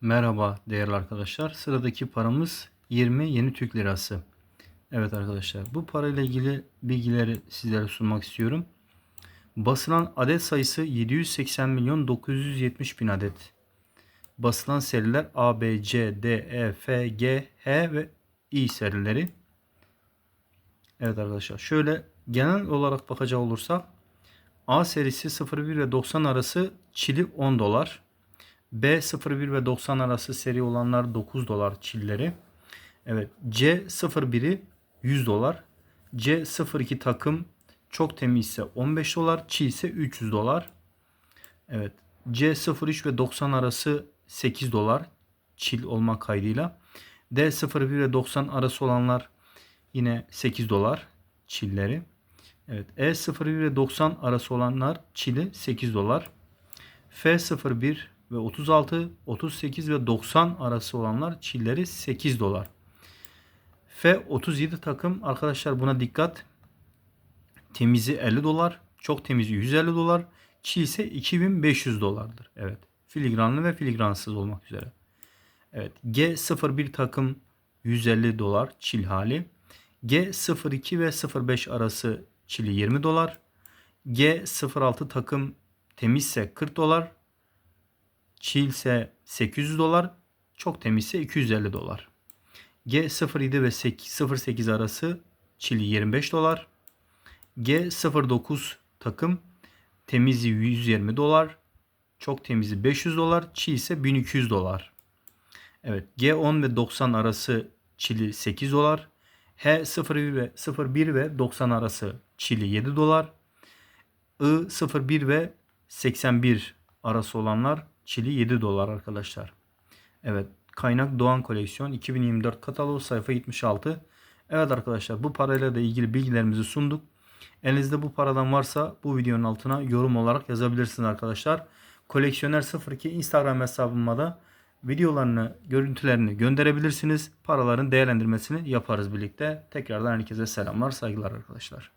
Merhaba değerli arkadaşlar. Sıradaki paramız 20 yeni Türk lirası. Evet arkadaşlar bu parayla ilgili bilgileri sizlere sunmak istiyorum. Basılan adet sayısı 780 milyon 970 bin adet. Basılan seriler A, B, C, D, E, F, G, H ve I serileri. Evet arkadaşlar şöyle genel olarak bakacak olursak A serisi 01 ve 90 arası çili 10 dolar. B01 ve 90 arası seri olanlar 9 dolar çilleri. Evet C01'i 100 dolar. C02 takım çok temiz ise 15 dolar. Çiğ ise 300 dolar. Evet C03 ve 90 arası 8 dolar. Çil olmak kaydıyla. D01 ve 90 arası olanlar yine 8 dolar çilleri. Evet E01 ve 90 arası olanlar çili 8 dolar. F01 ve 36, 38 ve 90 arası olanlar çilleri 8 dolar. F37 takım arkadaşlar buna dikkat. Temizi 50 dolar, çok temizi 150 dolar, çiğ ise 2500 dolardır. Evet. Filigranlı ve filigransız olmak üzere. Evet. G01 takım 150 dolar çil hali. G02 ve 05 arası çili 20 dolar. G06 takım temizse 40 dolar. Çiğ ise 800 dolar. Çok temizse 250 dolar. G07 ve 08 arası çili 25 dolar. G09 takım temizi 120 dolar. Çok temizi 500 dolar. Çiğ ise 1200 dolar. Evet G10 ve 90 arası çili 8 dolar. H01 ve 01 ve 90 arası çili 7 dolar. I01 ve 81 arası olanlar çili 7 dolar arkadaşlar. Evet kaynak Doğan koleksiyon 2024 katalog sayfa 76. Evet arkadaşlar bu parayla da ilgili bilgilerimizi sunduk. Elinizde bu paradan varsa bu videonun altına yorum olarak yazabilirsiniz arkadaşlar. Koleksiyoner 02 Instagram hesabıma da videolarını, görüntülerini gönderebilirsiniz. Paraların değerlendirmesini yaparız birlikte. Tekrardan herkese selamlar, saygılar arkadaşlar.